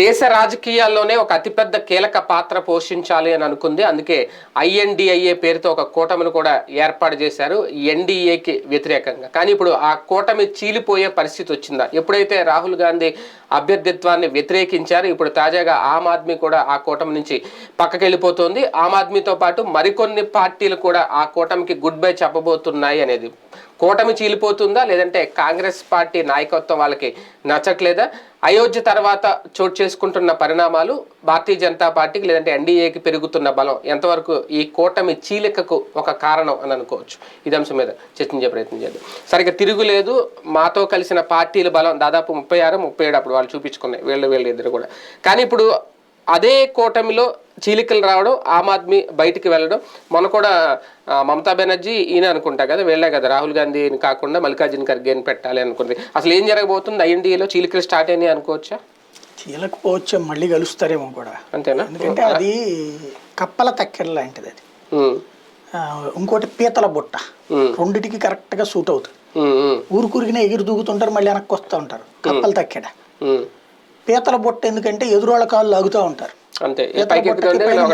దేశ రాజకీయాల్లోనే ఒక అతిపెద్ద కీలక పాత్ర పోషించాలి అని అనుకుంది. అందుకే ఐఎన్డిఐఏ పేరుతో ఒక కూటమిని కూడా ఏర్పాటు చేశారు ఎన్డీఏకి వ్యతిరేకంగా. కానీ ఇప్పుడు ఆ కూటమి చీలిపోయే పరిస్థితి వచ్చిందా? ఎప్పుడైతే రాహుల్ గాంధీ అభ్యర్థిత్వాన్ని వ్యతిరేకించారు ఇప్పుడు తాజాగా ఆమ్ ఆద్మీ కూడా ఆ కూటమి నుంచి పక్కకెళ్ళిపోతుంది. ఆమ్ ఆద్మీతో పాటు మరికొన్ని పార్టీలు కూడా ఆ కూటమికి గుడ్ బై చెప్పబోతున్నాయి అనేది కూటమి చీలిపోతుందా? లేదంటే కాంగ్రెస్ పార్టీ నాయకత్వం వాళ్ళకి నచ్చట్లేదా? అయోధ్య తర్వాత చోటు చేసుకుంటున్న పరిణామాలు భారతీయ జనతా పార్టీకి లేదంటే ఎన్డీఏకి పెరుగుతున్న బలం ఎంతవరకు ఈ కూటమి చీలికకు ఒక కారణం అని అనుకోవచ్చు. ఇది అంశం మీద చర్చించే ప్రయత్నం చేద్దాం. సరిగ్గా తిరుగులేదు. మాతో కలిసిన పార్టీల బలం దాదాపు ముప్పై ఆరు ముప్పై ఏడు అప్పుడు వాళ్ళు చూపించుకున్నాయి. వీళ్ళు వీళ్ళు ఇద్దరు కూడా. కానీ ఇప్పుడు అదే కూటమిలో చీలికలు రావడం ఆమ్ ఆద్మీ బయటికి వెళ్ళడం. మొన్న కూడా మమతా బెనర్జీ ఈయన అనుకుంటా కదా వెళ్ళే కదా రాహుల్ గాంధీని కాకుండా మల్లికార్జున ఖర్గేని పెట్టాలి అనుకుంది. అసలు ఏం జరగబోతుంది? ఐఎన్డీఏలో చీలికలు స్టార్ట్ అయినాయి అనుకోవచ్చా? చీలకపోవచ్చు మళ్ళీ కలుస్తారేమో కూడా. అంతేనా? ఎందుకంటే అది కప్పల తక్కెర లాంటిది అది. ఇంకోటి పీతల బుట్ట. రెండిటికి కరెక్ట్గా సూట్ అవుతుంది. ఊరుకురిగిన ఎగిరి దూకుతుంటారు మళ్ళీ వెనక్కి వస్తూ ఉంటారు. కప్పల తక్కెడ. పీతల బుట్ట ఎందుకంటే ఎదురోళ్ళ కాళ్ళు లాగుతూ ఉంటారు. అంతే.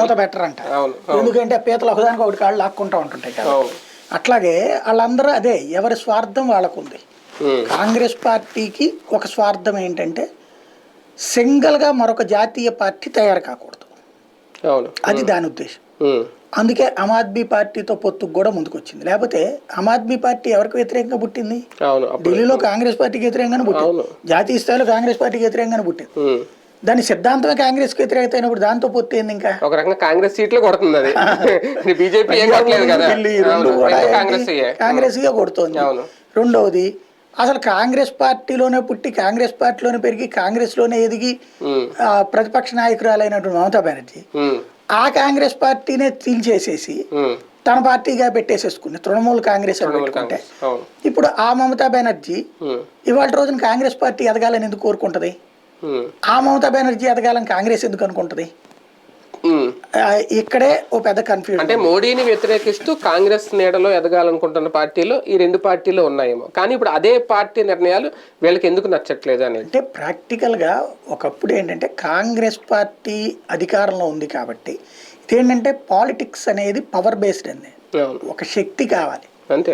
మూత పెట్టరంట. ఎందుకంటే పీతలు ఒకదానికి ఒకటి కాళ్ళు లాక్కుంటూ ఉంటుంటాయి కదా. అట్లాగే వాళ్ళందరూ అదే ఎవరి స్వార్థం వాళ్ళకుంది. ఉమ్, కాంగ్రెస్ పార్టీకి ఒక స్వార్థం ఏంటంటే సింగిల్గా మరొక జాతీయ పార్టీ తయారు కాకూడదు. అది దాని ఉద్దేశం. అందుకే ఆమ్ ఆద్మీ పార్టీతో పొత్తుకు కూడా ముందుకు వచ్చింది లేకపోతే ఆమ్ ఆద్మీ పార్టీ ఎవరికి వ్యతిరేకంగా పుట్టింది? ఢిల్లీలో కాంగ్రెస్ పార్టీకి వ్యతిరేకంగానే పుట్టింది. జాతీయ స్థాయిలో కాంగ్రెస్ పార్టీకి వ్యతిరేకంగానే పుట్టింది. దాని సిద్ధాంతమే కాంగ్రెస్కి వ్యతిరేకత అయినప్పుడు దాంతో పొత్తు ఏంది ఇంకా? ఒక రకంగా కాంగ్రెస్ సీట్లు కొడుతుంది అది. బీజేపీ? కాంగ్రెస్ కాంగ్రెస్గా కొడుతోంది. రెండవది అసలు కాంగ్రెస్ పార్టీలోనే పుట్టి కాంగ్రెస్ పార్టీలోనే పెరిగి కాంగ్రెస్లోనే ఎదిగి ఉమ్, ఆ, ప్రతిపక్ష నాయకురాలైనటువంటి మమతా బెనర్జీ ఆ కాంగ్రెస్ పార్టీనే తీల్చేసేసి. తన పార్టీగా పెట్టేసేసుకుంది. తృణమూల్ కాంగ్రెస్ అని పెట్టుకుంటే. ఇప్పుడు ఆ మమతా బెనర్జీ ఇవాళ రోజున కాంగ్రెస్ పార్టీ ఎదగాలని ఎందుకు కోరుకుంటది? ఆ మమతా బెనర్జీ ఎదగాలని కాంగ్రెస్ ఎందుకు అనుకుంటది? ఇక్కడే ఓ పెద్ద కన్ఫ్యూజన్ అంటే మోడీని వ్యతిరేకిస్తూ కాంగ్రెస్ నీడలో ఎదగాలనుకుంటున్న పార్టీలు ఈ రెండు పార్టీలు ఉన్నాయేమో. కానీ ఇప్పుడు అదే పార్టీ నిర్ణయాలు వీళ్ళకి ఎందుకు నచ్చట్లేదు అనేది? అంటే ప్రాక్టికల్గా ఒకప్పుడు ఏంటంటే కాంగ్రెస్ పార్టీ అధికారంలో ఉంది కాబట్టి ఇదేంటంటే పాలిటిక్స్ అనేది పవర్ బేస్డ్ అండి. ఒక శక్తి కావాలి. అంతే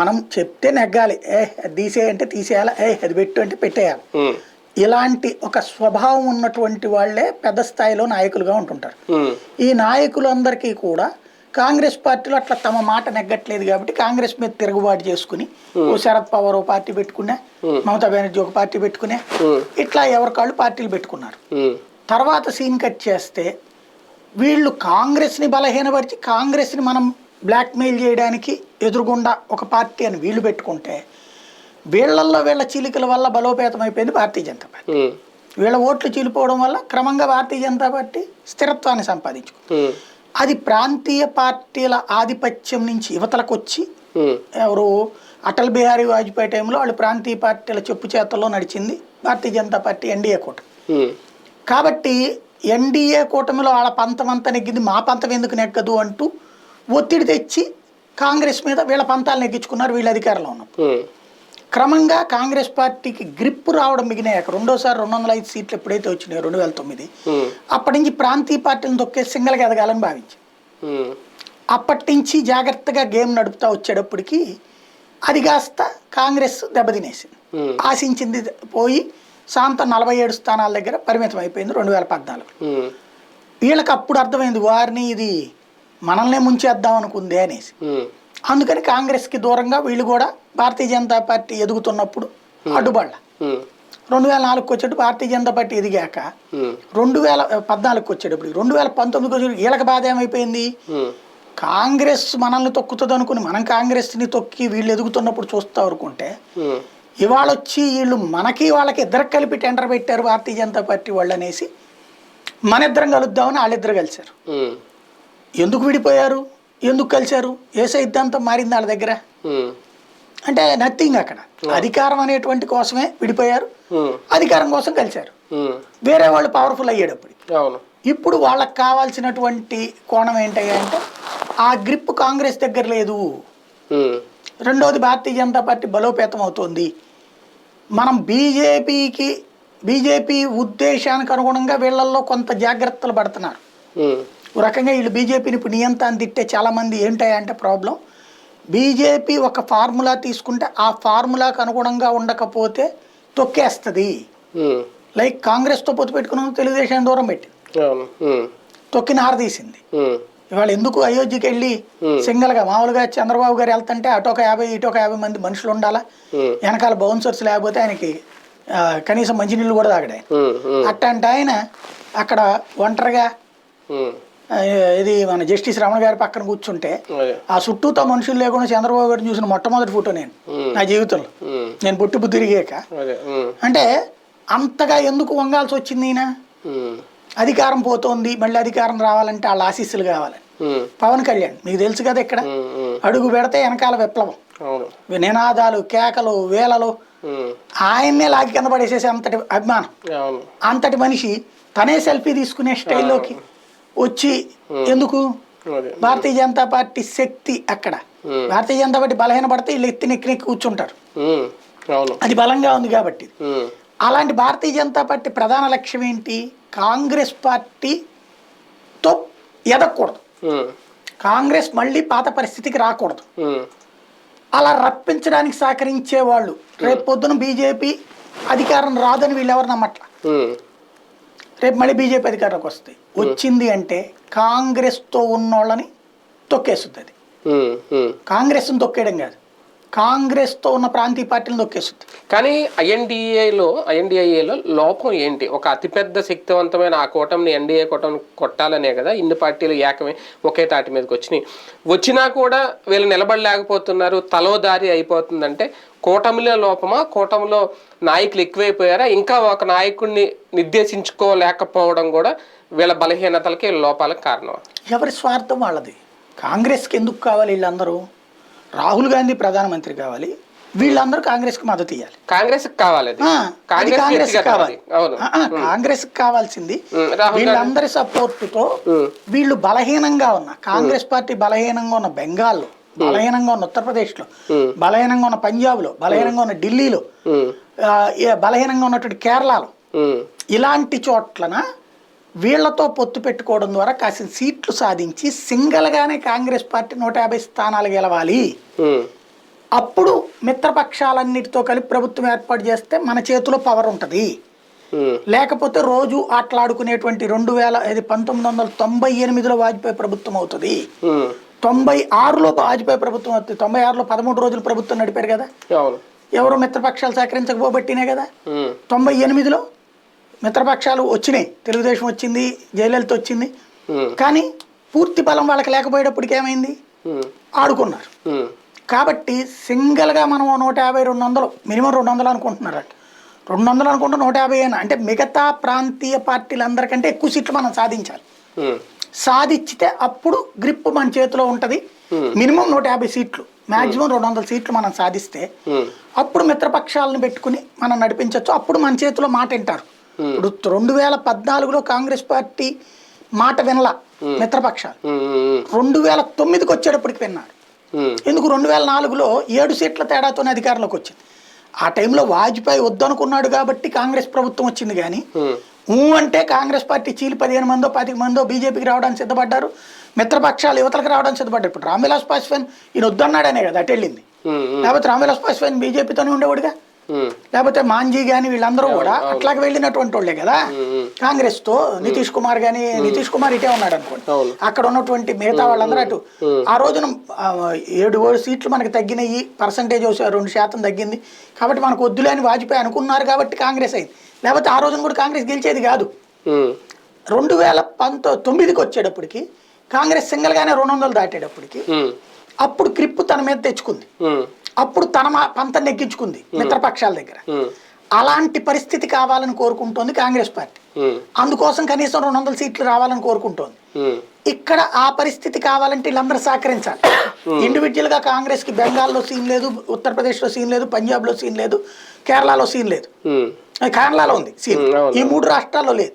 మనం చెప్తే నెగ్గాలి. ఏ తీసేయంటే తీసేయాలి? ఏ అది పెట్టు అంటే పెట్టేయాలి. ఇలాంటి ఒక స్వభావం ఉన్నటువంటి వాళ్ళే పెద్ద స్థాయిలో నాయకులుగా ఉంటుంటారు. ఈ నాయకులందరికీ కూడా కాంగ్రెస్ పార్టీలో అట్లా తమ మాట నెగ్గట్లేదు కాబట్టి కాంగ్రెస్ మీద తిరుగుబాటు చేసుకుని ఓ శరద్ పవార్ ఓ పార్టీ పెట్టుకున్నా మమతా బెనర్జీ ఒక పార్టీ పెట్టుకునే ఇట్లా ఎవరికాళ్ళు పార్టీలు పెట్టుకున్నారు. తర్వాత సీన్ కట్ చేస్తే వీళ్ళు కాంగ్రెస్ని బలహీనపరిచి కాంగ్రెస్ని మనం బ్లాక్మెయిల్ చేయడానికి ఎదురుగుండా ఒక పార్టీ అని వీళ్ళు పెట్టుకుంటే వీళ్ళల్లో వీళ్ళ చీలికల వల్ల బలోపేతం అయిపోయింది భారతీయ జనతా పార్టీ. వీళ్ళ ఓట్లు చీలిపోవడం వల్ల క్రమంగా భారతీయ జనతా పార్టీ స్థిరత్వాన్ని సంపాదించుకుంది. ఉమ్, అది ప్రాంతీయ పార్టీల ఆధిపత్యం నుంచి యువతలకు వచ్చి ఎవరు అటల్ బిహారీ వాజ్పేయి టైంలో వాళ్ళు ప్రాంతీయ పార్టీల చెప్పు చేతల్లో నడిచింది భారతీయ జనతా పార్టీ ఎన్డీఏ కూటమి. కాబట్టి ఎన్డీఏ కూటమిలో వాళ్ళ పంతం అంతా నెగ్గింది మా పంతం ఎందుకు నెగ్గదు అంటూ ఒత్తిడి తెచ్చి కాంగ్రెస్ మీద వీళ్ళ పంతాలు నెగ్గించుకున్నారు వీళ్ళ అధికారంలో ఉన్నారు ఉమ్, క్రమంగా కాంగ్రెస్ పార్టీకి గ్రిప్ రావడం మిగిలినాక రెండోసారి రెండు వందల ఐదు సీట్లు ఎప్పుడైతే వచ్చినాయో రెండు వేల తొమ్మిది అప్పటి నుంచి ప్రాంతీయ పార్టీలను తొక్కే సింగల్గా ఎదగాలని భావించి. అప్పటి నుంచి జాగ్రత్తగా గేమ్ నడుపుతా వచ్చేటప్పటికి అది కాస్త కాంగ్రెస్ దెబ్బతినేసింది. ఆశించింది పోయి శాంత నలభై ఏడు స్థానాల దగ్గర పరిమితం అయిపోయింది రెండు వేల పద్నాలుగు వీళ్ళకి అప్పుడు అర్థమైంది వారిని ఇది మనల్నే ముంచేద్దాం అనుకుంది అనేసి. అందుకని కాంగ్రెస్కి దూరంగా వీళ్ళు కూడా భారతీయ జనతా పార్టీ ఎదుగుతున్నప్పుడు అడ్డుపడ్డ రెండు వేల నాలుగుకి వచ్చేటప్పుడు భారతీయ జనతా పార్టీ ఎదిగాక రెండు వేల పద్నాలుగుకి వచ్చేటప్పుడు రెండు వేల పంతొమ్మిదికి వచ్చేటప్పుడు వీళ్ళకి బాధ ఏమైపోయింది? కాంగ్రెస్ మనల్ని తొక్కుతుంది అనుకుని మనం కాంగ్రెస్ని తొక్కి వీళ్ళు ఎదుగుతున్నప్పుడు చూస్తా ఉమ్, ఇవాళ వచ్చి వీళ్ళు మనకి వాళ్ళకి ఇద్దరికి కలిపి టెండర్ పెట్టారు భారతీయ జనతా పార్టీ వాళ్ళు అనేసి మన ఇద్దరం కలుద్దామని వాళ్ళిద్దరు కలిశారు. ఎందుకు విడిపోయారు? ఎందుకు కలిశారు? ఏ సిద్ధాంతం మారింది వాళ్ళ దగ్గర? అంటే నథింగ్ అక్కడ. అధికారం అనేటువంటి కోసమే విడిపోయారు. అధికారం కోసం కలిశారు. వేరే వాళ్ళు పవర్ఫుల్ అయ్యేటప్పుడు. ఇప్పుడు వాళ్ళకి కావాల్సినటువంటి కోణం ఏంటయ్యా అంటే ఆ గ్రిప్ కాంగ్రెస్ దగ్గర లేదు. రెండోది భారతీయ జనతా పార్టీ బలోపేతం అవుతోంది. మనం బీజేపీకి బీజేపీ ఉద్దేశానికి అనుగుణంగా వీళ్ళల్లో కొంత జాగ్రత్తలు పడుతున్నారు. ఓ రకంగా వీళ్ళు బీజేపీని ఇప్పుడు నియంత్రణ తిట్టే చాలామంది ఏంటంటే ప్రాబ్లం. బీజేపీ ఒక ఫార్ములా తీసుకుంటే ఆ ఫార్ములాకు అనుగుణంగా ఉండకపోతే తొక్కేస్తుంది. లైక్ కాంగ్రెస్తో పొత్తు పెట్టుకున్న తెలుగుదేశం దూరం పెట్టి తొక్కిన ఉమ్, ఇవాళ ఎందుకు అయోధ్యకి వెళ్ళి సింగల్గా మామూలుగా చంద్రబాబు గారు వెళ్తుంటే అటు ఒక యాభై ఇటు ఒక యాభై మంది మనుషులు ఉండాలా? వెనకాల బౌన్సర్స్ లేకపోతే ఆయనకి కనీసం మంచినీళ్ళు కూడా తాగడు. అట్టంటే ఆయన అక్కడ ఒంటరిగా ఇది మన జస్టిస్ రమణ గారి పక్కన కూర్చుంటే ఆ చుట్టూతో మనుషులు లేకుండా చంద్రబాబు గారిని చూసిన మొట్టమొదటి ఫోటో నేను నా జీవితంలో. నేను పుట్టి తిరిగాక. అంటే అంతగా ఎందుకు వంగాల్సి వచ్చింది ఈయన? అధికారం పోతోంది మళ్ళీ అధికారం రావాలంటే వాళ్ళ ఆశీస్సులు కావాలి. పవన్ కళ్యాణ్ మీకు తెలుసు కదా ఇక్కడ? అడుగు పెడితే వెనకాల విప్లవం. నినాదాలు కేకలు వేలలు. ఆయన్నే లాగి కింద పడేసేసి అంతటి అభిమానం. అంతటి మనిషి తనే సెల్ఫీ తీసుకునే స్టైల్లోకి వచ్చి ఎందుకు? భారతీయ జనతా పార్టీ శక్తి అక్కడ. భారతీయ జనతా పార్టీ బలహీన పడితే వీళ్ళు ఎత్తి నెక్కి నెక్కి కూర్చుంటారు. అది బలంగా ఉంది కాబట్టి. అలాంటి భారతీయ జనతా పార్టీ ప్రధాన లక్ష్యం ఏంటి? కాంగ్రెస్ పార్టీతో ఎదగకూడదు. ఉమ్, కాంగ్రెస్ మళ్ళీ పాత పరిస్థితికి రాకూడదు. అలా రప్పించడానికి సహకరించే వాళ్ళు రేపు పొద్దున బీజేపీ అధికారం రాదని వీళ్ళు ఎవరు నమ్మట్ల? రేపు మళ్ళీ బీజేపీ అధికారంలోకి వస్తాయి వచ్చింది అంటే కాంగ్రెస్తో ఉన్నోళ్ళని తొక్కేస్తుంది అది. కాంగ్రెస్ని తొక్కేయడం కాదు. కాంగ్రెస్తో ఉన్న ప్రాంతీయ పార్టీలను తొక్కేస్తుంది కానీ ఐఎన్డిఏలో ఐఎన్డిఐఏలో లోపం ఏంటి? ఒక అతిపెద్ద శక్తివంతమైన ఆ కూటమిని ఎన్డీఏ కూటమి కొట్టాలనే కదా? ఇన్ని పార్టీలు ఏకమే ఒకే తాటి మీదకి వచ్చినాయి. వచ్చినా కూడా వీళ్ళు నిలబడలేకపోతున్నారు తలోదారి అయిపోతుందంటే కూటమిలో లోపమా? కూటమిలో నాయకులు ఎక్కువైపోయారా? ఇంకా ఒక నాయకుడిని నిర్దేశించుకోలేకపోవడం కూడా వీళ్ళ బలహీనతలకి వీళ్ళ లోపాలకు కారణం ఎవరి స్వార్థం వాళ్ళది? కాంగ్రెస్కి ఎందుకు కావాలి వీళ్ళందరూ? రాహుల్ గాంధీ ప్రధానమంత్రి కావాలి వీళ్ళందరూ కాంగ్రెస్కి మద్దతు ఇవ్వాలి కాంగ్రెస్ కావాలి కాంగ్రెస్ కాంగ్రెస్ కావాలి. కాంగ్రెస్ కావాల్సింది. వీళ్ళందరి సపోర్టుతో వీళ్ళు బలహీనంగా ఉన్న కాంగ్రెస్ పార్టీ బలహీనంగా ఉన్న బెంగాల్లో బలహీనంగా ఉన్న ఉత్తరప్రదేశ్లో బలహీనంగా ఉన్న పంజాబ్లో బలహీనంగా ఉన్న ఢిల్లీలో బలహీనంగా ఉన్నటువంటి కేరళలో ఇలాంటి చోట్లన వీళ్ళతో పొత్తు పెట్టుకోవడం ద్వారా కాసిన సీట్లు సాధించి సింగల్గానే కాంగ్రెస్ పార్టీ నూట యాభై స్థానాలు గెలవాలి. అప్పుడు మిత్రపక్షాలన్నిటితో కలిపి ప్రభుత్వం ఏర్పాటు చేస్తే మన చేతిలో పవర్ ఉంటుంది. లేకపోతే రోజు ఆటలాడుకునేటువంటి రెండు వేల ఇది పంతొమ్మిది వందల తొంభై ఎనిమిదిలో వాజ్పేయి ప్రభుత్వం అవుతుంది. తొంభై ఆరులో వాజ్పేయి ప్రభుత్వం అవుతుంది. తొంభై ఆరులో పదమూడు రోజులు ప్రభుత్వం నడిపారు కదా. ఎవరు మిత్రపక్షాలు సహకరించకపోబట్టినే కదా. తొంభై ఎనిమిదిలో మిత్రపక్షాలు వచ్చినాయి. తెలుగుదేశం వచ్చింది జయలలిత వచ్చింది. కానీ పూర్తి బలం వాళ్ళకి లేకపోయేటప్పటికి ఏమైంది? ఆడుకున్నారు. కాబట్టి సింగిల్గా మనం నూట యాభై రెండు వందలు మినిమం రెండు వందలు అనుకుంటున్నారట. రెండు వందలు అనుకుంటే నూట యాభై అయినా. అంటే మిగతా ప్రాంతీయ పార్టీలందరికంటే ఎక్కువ సీట్లు మనం సాధించాలి. సాధించితే అప్పుడు గ్రిప్ మన చేతిలో ఉంటుంది. మినిమం నూట యాభై సీట్లు మాక్సిమం రెండు వందల సీట్లు మనం సాధిస్తే అప్పుడు మిత్రపక్షాలను పెట్టుకుని మనం నడిపించవచ్చు అప్పుడు మన చేతిలో మాట వింటారు. ఇప్పుడు రెండు వేల పద్నాలుగులో కాంగ్రెస్ పార్టీ మాట వినలా మిత్రపక్షాలు. రెండు వేల తొమ్మిదికి వచ్చేటప్పటికి విన్నారు. ఎందుకు రెండు వేల నాలుగులో ఏడు సీట్ల తేడాతోనే అధికారంలోకి వచ్చింది. ఆ టైంలో వాజ్పేయి వద్దనుకున్నాడు కాబట్టి కాంగ్రెస్ ప్రభుత్వం వచ్చింది కానీ ఊ అంటే కాంగ్రెస్ పార్టీ చీలి పదిహేను మందో పాతిక మందో బీజేపీకి రావడానికి సిద్ధపడ్డారు. మిత్రపక్షాలు యువతలకు రావడానికి సిద్ధపడ్డారు. ఇప్పుడు రామ్విలాస్ పాస్వాన్ ఈయన వద్దన్నాడనే కదా అటు వెళ్ళింది. లేకపోతే రామ్విలాస్ పాస్వాన్ బీజేపీతోనే ఉండేవాడుగా. లేకపోతే మాంజీ కానీ వీళ్ళందరూ కూడా అట్లాగే వెళ్ళినటువంటి వాళ్ళే కదా కాంగ్రెస్తో నితీష్ కుమార్ కానీ నితీష్ కుమార్ ఇటే ఉన్నాడు అనుకోండి. అక్కడ ఉన్నటువంటి మిగతా వాళ్ళందరూ అటు. ఆ రోజున ఏడు సీట్లు మనకి తగ్గినాయి పర్సంటేజ్ రెండు శాతం తగ్గింది. కాబట్టి మనకు వద్దులే అని వాజ్పేయి అనుకున్నారు కాబట్టి కాంగ్రెస్ అయింది. లేకపోతే ఆ రోజున కూడా కాంగ్రెస్ గెలిచేది కాదు. రెండు వేల పంతొ తొమ్మిదికి వచ్చేటప్పటికి కాంగ్రెస్ సింగల్గానే రెండు వందలు దాటేటప్పటికి అప్పుడు క్రిప్పు తన మీద తెచ్చుకుంది. అప్పుడు తన పంత నెగ్గించుకుంది మిత్రపక్షాల దగ్గర. అలాంటి పరిస్థితి కావాలని కోరుకుంటోంది కాంగ్రెస్ పార్టీ. అందుకోసం కనీసం రెండు వందల సీట్లు రావాలని కోరుకుంటోంది. ఇక్కడ ఆ పరిస్థితి కావాలంటే వీళ్ళందరూ సహకరించాలి. ఇండివిజువల్గా కాంగ్రెస్కి బెంగాల్లో సీన్ లేదు ఉత్తరప్రదేశ్లో సీన్ లేదు పంజాబ్లో సీన్ లేదు కేరళలో సీన్ లేదు. కేరళలో ఉంది సీన్. ఈ మూడు రాష్ట్రాల్లో లేదు.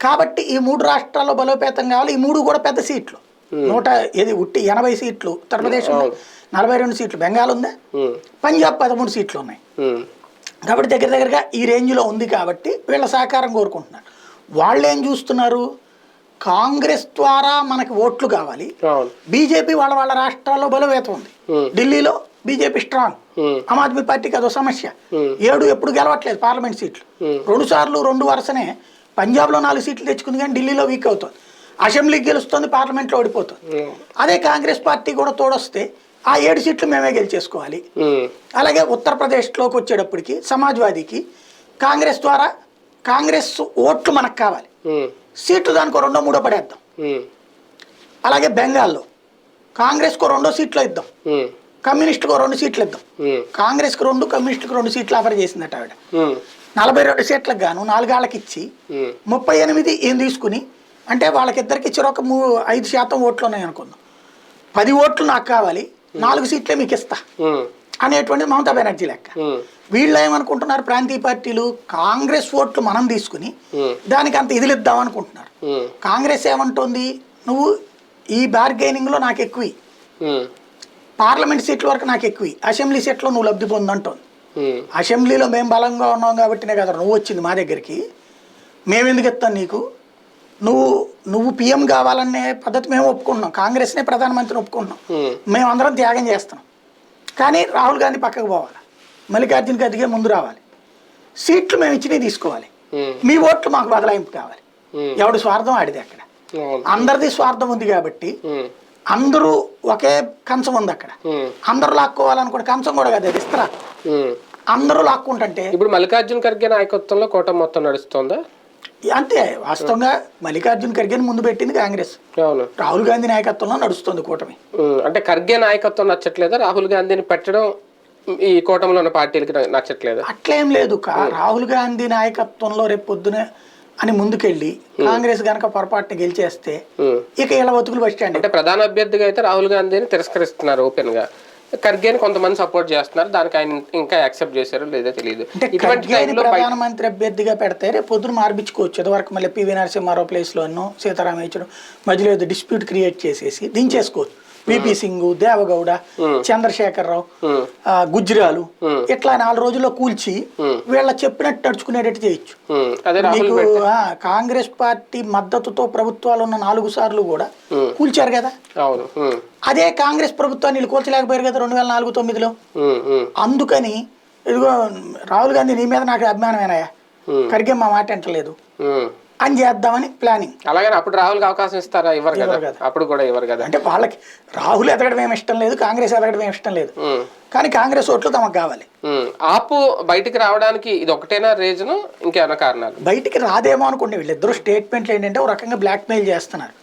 కాబట్టి ఈ మూడు రాష్ట్రాల్లో బలోపేతం కావాలి. ఈ మూడు కూడా పెద్ద సీట్లు. నూట ఏది ఉట్టి ఎనభై సీట్లు ఉత్తరప్రదేశ్ నలభై రెండు సీట్లు. బెంగాల్ ఉందా? పంజాబ్ పదమూడు సీట్లు ఉన్నాయి. కాబట్టి దగ్గర దగ్గరగా ఈ రేంజ్లో ఉంది కాబట్టి వీళ్ళ సహకారం కోరుకుంటున్నారు. వాళ్ళు ఏం చూస్తున్నారు? కాంగ్రెస్ ద్వారా మనకి ఓట్లు కావాలి. బీజేపీ వాళ్ళ వాళ్ళ రాష్ట్రాల్లో బలవేతం ఉంది. ఢిల్లీలో బీజేపీ స్ట్రాంగ్. ఆమ్ ఆద్మీ పార్టీకి అదో సమస్య. ఏడు ఎప్పుడు గెలవట్లేదు పార్లమెంట్ సీట్లు. రెండు సార్లు రెండు వరుసనే పంజాబ్లో నాలుగు సీట్లు తెచ్చుకుంది కానీ ఢిల్లీలో వీక్ అవుతుంది. అసెంబ్లీకి గెలుస్తుంది పార్లమెంట్లో ఓడిపోతుంది. అదే కాంగ్రెస్ పార్టీ కూడా తోడొస్తే ఆ ఏడు సీట్లు మేమే గెలిచేసుకోవాలి. అలాగే ఉత్తరప్రదేశ్లోకి వచ్చేటప్పటికి సమాజ్వాదీకి కాంగ్రెస్ ద్వారా కాంగ్రెస్ ఓట్లు మనకు కావాలి. సీట్లు దానికి రెండో మూడో పడేద్దాం. అలాగే బెంగాల్లో కాంగ్రెస్కు రెండో సీట్లు ఇద్దాం. కమ్యూనిస్టుకు రెండు సీట్లు ఇద్దాం. కాంగ్రెస్కి రెండు కమ్యూనిస్టుకు రెండు సీట్లు ఆఫర్ చేసిందట ఆవిడ. నలభై రెండు సీట్లకు గాను నాలుగేళ్ళకి ఇచ్చి ముప్పై ఎనిమిది ఏం తీసుకుని అంటే వాళ్ళకిద్దరికి ఒక మూ ఐదు శాతం ఓట్లు ఉన్నాయి అనుకుందాం పది ఓట్లు నాకు కావాలి. నాలుగు సీట్లే మీకు ఇస్తా అనేటువంటిది మమతా బెనర్జీ లెక్క. వీళ్ళు ఏమనుకుంటున్నారు? ప్రాంతీయ పార్టీలు కాంగ్రెస్ ఓట్లు మనం తీసుకుని దానికి అంత ఇదిలిద్దాం అనుకుంటున్నారు. కాంగ్రెస్ ఏమంటుంది? నువ్వు ఈ బార్గెనింగ్లో నాకు ఎక్కువ. పార్లమెంట్ సీట్ల వరకు నాకు ఎక్కువ. అసెంబ్లీ సీట్లో నువ్వు లబ్ధి పొందంటోంది. అసెంబ్లీలో మేము బలంగా ఉన్నాం కాబట్టినే కదా నువ్వు వచ్చింది మా దగ్గరికి. మేము ఎందుకు ఇస్తాం నీకు? నువ్వు నువ్వు పిఎం కావాలనే పద్ధతి మేము ఒప్పుకుంటున్నాం కాంగ్రెస్నే ప్రధానమంత్రిని ఒప్పుకుంటున్నాం అందరం త్యాగం చేస్తున్నాం. కానీ రాహుల్ గాంధీ పక్కకు పోవాలి. మల్లికార్జున ఖర్గే ముందు రావాలి. సీట్లు మేము ఇచ్చినవి తీసుకోవాలి. ఉమ్, మీ ఓట్లు మాకు బదలాయింపు కావాలి. ఉమ్, ఎవడు స్వార్థం ఆడిది అక్కడ. అందరిది స్వార్థం ఉంది కాబట్టి అందరూ ఒకే కంచం ఉంది అక్కడ. అందరూ లాక్కోవాలనుకుంటే కంచం కూడా కదా ఇస్తారా. అందరూ లాక్కుంటుంటే ఇప్పుడు మల్లికార్జున ఖర్గే నాయకత్వంలో కూటమి మొత్తం నడుస్తుందా? అంతే. వాస్తవంగా మల్లికార్జున ఖర్గేని ముందు పెట్టింది కాంగ్రెస్. రాహుల్ గాంధీ నాయకత్వంలో నడుస్తుంది కూటమి. అంటే ఖర్గే నాయకత్వం నచ్చట్లేదా? రాహుల్ గాంధీని పెట్టడం ఈ కూటమిలో ఉన్న పార్టీలకి నచ్చట్లేదా? అట్లేం లేదు రాహుల్ గాంధీ నాయకత్వంలో రేపు పొద్దునే అని ముందుకెళ్ళి కాంగ్రెస్ గనక పొరపాటున గెలిచేస్తే. ఇక ఇలా బతుకులు బస్ స్టాండ్. అంటే ప్రధాన అభ్యర్థిగా అయితే రాహుల్ గాంధీని తిరస్కరిస్తున్నారు ఓపెన్గా ఖర్గేని కొంతమంది సపోర్ట్ చేస్తున్నారు. దానికి ఆయన ఇంకా యాక్సెప్ట్ చేశారో లేదో తెలియదు. ఇటువంటి టైంలో ప్రధానమంత్రి అభ్యర్థిగా పెడితే రేపు పొద్దున మార్పించుకోవచ్చు ఇదివరకు మళ్ళీ పివి నరసింహారావు ప్లేస్లోనో సీతారామేశ్వరం మధ్యలో ఏదో డిస్ప్యూట్ క్రియేట్ చేసేసి దించేసుకోవచ్చు. V P Singh Deve Gowda Chandrasekhara Rao Gujral. ఇట్లా నాలుగు రోజుల్లో కూల్చి. వీళ్ళ చెప్పినట్టు నడుచుకునేటట్టు చేయొచ్చు. మీకు కాంగ్రెస్ పార్టీ మద్దతుతో ప్రభుత్వాలు ఉన్న నాలుగు సార్లు కూడా. కూల్చారు కదా? అదే కాంగ్రెస్ ప్రభుత్వాన్ని కూల్చలేకపోయారు కదా రెండు వేల నాలుగు తొమ్మిదిలో? అందుకని ఇదిగో రాహుల్ గాంధీ నీ మీద నాకు అభిమానమేనాయా. కరిగే మా మాట అంటలేదు. అని చేద్దామని ప్లానింగ్ అలాగని అప్పుడు రాహుల్కి అవకాశం ఇస్తారా? ఇవ్వరు కదా. అప్పుడు కూడా ఇవ్వరు కదా. అంటే వాళ్ళకి రాహుల్ ఎదగడం ఏమి ఇష్టం లేదు కాంగ్రెస్ ఎదగడం ఏమి ఇష్టం లేదు. కానీ కాంగ్రెస్ ఓట్లు తమకు కావాలి. ఆపు బయటికి రావడానికి ఇది ఒకటేనా రీజన్? ఇంకేమైనా కారణాలు? బయటికి రాదేమో అనుకోండి వీళ్ళిద్దరు స్టేట్మెంట్లు ఏంటంటే ఒక రకంగా బ్లాక్మెయిల్ చేస్తున్నారు.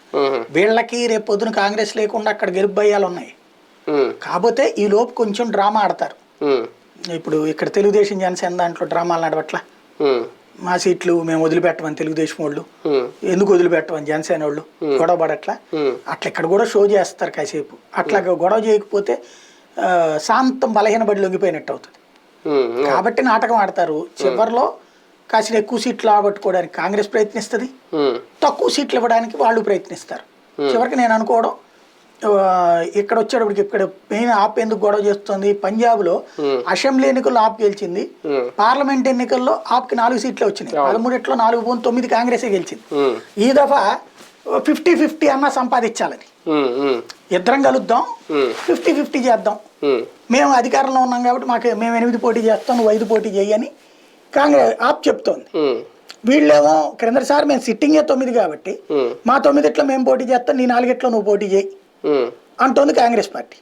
వీళ్ళకి రేపు పొద్దున కాంగ్రెస్ లేకుండా అక్కడ గెలుపయ్యాలు ఉన్నాయి. కాకపోతే ఈ లోపు కొంచెం డ్రామా ఆడతారు. ఇప్పుడు ఇక్కడ తెలుగుదేశం జనసేన దాంట్లో డ్రామాలు నడవట్ల. మా సీట్లు మేము వదిలిపెట్టమని తెలుగుదేశం వాళ్ళు. ఎందుకు వదిలిపెట్టమని జనసేన వాళ్ళు? గొడవ పడట్లా? అట్లా ఇక్కడ కూడా షో చేస్తారు కాసేపు. అట్లా గొడవ చేయకపోతే శాంతం బలహీనబడి లొంగిపోయినట్టు అవుతుంది. కాబట్టి నాటకం ఆడతారు. చివరిలో కాసిన ఎక్కువ సీట్లు రాబట్టుకోవడానికి కాంగ్రెస్ ప్రయత్నిస్తుంది. తక్కువ సీట్లు ఇవ్వడానికి వాళ్ళు ప్రయత్నిస్తారు. చివరికి నేను అనుకోవడం ఇక్కడ వచ్చేటప్పటికి ఇక్కడ మెయిన్ ఆప్ ఎందుకు గొడవ చేస్తుంది? పంజాబ్లో అసెంబ్లీ ఎన్నికల్లో ఆప్ గెలిచింది. పార్లమెంట్ ఎన్నికల్లో ఆప్కి నాలుగు సీట్లు వచ్చినాయి. పదమూడిట్లో నాలుగు పోను తొమ్మిది కాంగ్రెసే గెలిచింది. ఈ దఫా ఫిఫ్టీ ఫిఫ్టీ అన్నా సంపాదించాలని. ఇద్దరం కలుద్దాం. ఫిఫ్టీ ఫిఫ్టీ చేద్దాం. మేము. అధికారంలో ఉన్నాం కాబట్టి మాకు మేము ఎనిమిది పోటీ చేస్తాం నువ్వు ఐదు పోటీ చేయని కాంగ్రెస్ ఆప్ చెప్తోంది. వీళ్ళేమో క్రిందసారి మేము సిట్టింగే తొమ్మిది కాబట్టి మా తొమ్మిదిట్లో మేము పోటీ చేస్తాం నీ నాలుగిట్లో నువ్వు పోటీ చేయి. అంటోంది కాంగ్రెస్ పార్టీ.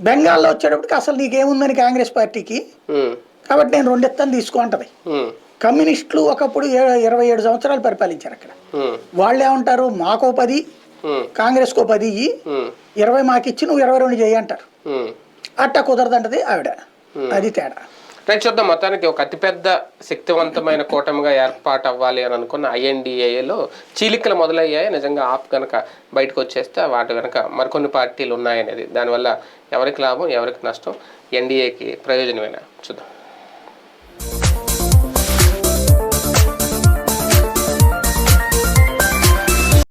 బెంగాల్లో వచ్చేటప్పటికి అసలు నీకేముందని కాంగ్రెస్ పార్టీకి? కాబట్టి నేను రెండెత్తాను తీసుకో అంటది. ఉమ్, కమ్యూనిస్టులు ఒకప్పుడు ఇరవై ఏడు సంవత్సరాలు పరిపాలించారు అక్కడ. వాళ్ళు ఏమంటారు? మాకో పది ఉమ్, కాంగ్రెస్కో పది ఇరవై మాకిచ్చి నువ్వు ఇరవై రెండు చేయి అంటారు. ఉమ్. అట్టా కుదరదంటది ఆవిడ. అది తేడా. రైట్ చూద్దాం. మొత్తానికి ఒక అతిపెద్ద శక్తివంతమైన కూటమిగా ఏర్పాటు అవ్వాలి అని అనుకున్న ఐఎన్డిఏలో చీలికలు మొదలయ్యాయి. నిజంగా ఆప్ కనుక బయటకు వచ్చేస్తే వాటి కనుక మరికొన్ని పార్టీలు ఉన్నాయనేది. దానివల్ల ఎవరికి లాభం ఎవరికి నష్టం ఎన్డీఏకి ప్రయోజనమైన? చూద్దాం.